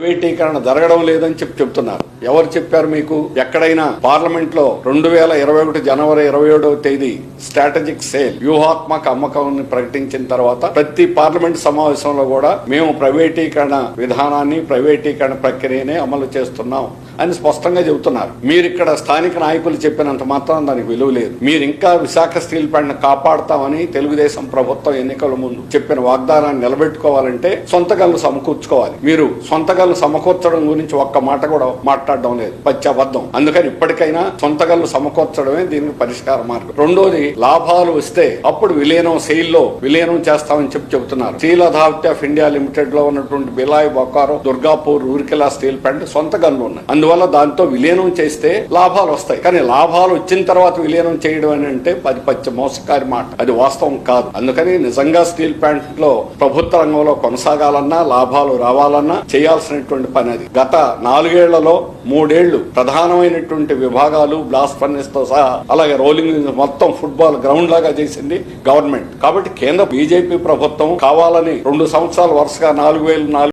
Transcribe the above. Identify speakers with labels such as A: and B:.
A: ప్రైవేటీకరణ జరగడం లేదని చెప్పి చెప్తున్నారు. ఎవరు చెప్పారు మీకు? ఎక్కడైనా పార్లమెంట్లో రెండు వేల ఇరవై ఒకటి జనవరి ఇరవై ఏడవ తేదీ స్ట్రాటజిక్ సేల్ వ్యూహాత్మక అమ్మకం ప్రకటించిన తర్వాత ప్రతి పార్లమెంట్ సమావేశంలో కూడా మేము ప్రైవేటీకరణ విధానాన్ని ప్రైవేటీకరణ ప్రక్రియనే అమలు చేస్తున్నాం అని స్పష్టంగా చెబుతున్నారు. మీరు ఇక్కడ స్థానిక నాయకులు చెప్పినంత మాత్రం దానికి విలువ లేదు. మీరు ఇంకా విశాఖ స్టీల్ ప్లాంట్ కాపాడతామని తెలుగుదేశం ప్రభుత్వం ఎన్నికల ముందు చెప్పిన వాగ్దానాన్ని నిలబెట్టుకోవాలంటే సొంత సమకూర్చుకోవాలి. మీరు సొంత సొంతగల్లు సమకూర్చడం గురించి ఒక్క మాట కూడా మాట్లాడడం లేదు. పచ్చబద్ధం. అందుకని ఇప్పటికైనా సొంత సమకూర్చడమే దీనికి పరిష్కార మార్గం. రెండోది లాభాలు వస్తే అప్పుడు విలీనం సెయిల్లో విలీనం చేస్తామని చెప్పి చెబుతున్నారు. స్టీల్ అథారిటీ ఆఫ్ ఇండియా లిమిటెడ్లో ఉన్నటువంటి బిలాయ్ బొకారో దుర్గాపూర్ రూర్కెలా స్టీల్ ప్లాంట్ సొంత గన్లు ఉన్నాయి. అందువల్ల దాంతో విలీనం చేస్తే లాభాలు వస్తాయి. కానీ లాభాలు వచ్చిన తర్వాత విలీనం చేయడం అని అంటే అది పచ్చ మోసకారి మాట. అది వాస్తవం కాదు. అందుకని నిజంగా స్టీల్ ప్లాంట్లో ప్రభుత్వ రంగంలో కొనసాగాలన్నా లాభాలు రావాలన్నా చేయాల్సినటువంటి పని అది. గత నాలుగేళ్ళలో మూడేళ్ళు ప్రధానమైనటువంటి విభాగాలు బ్లాస్ట్ ఫర్నెస్తో సహా అలాగే రోలింగ్ మొత్తం ఫుట్బాల్ గ్రౌండ్ లాగా చేసింది గవర్నమెంట్. కాబట్టి కేంద్ర బీజేపీ ప్రభుత్వం కావాలని రెండు సంవత్సరాలు వరుసగా నాలుగు వేలు నాలుగు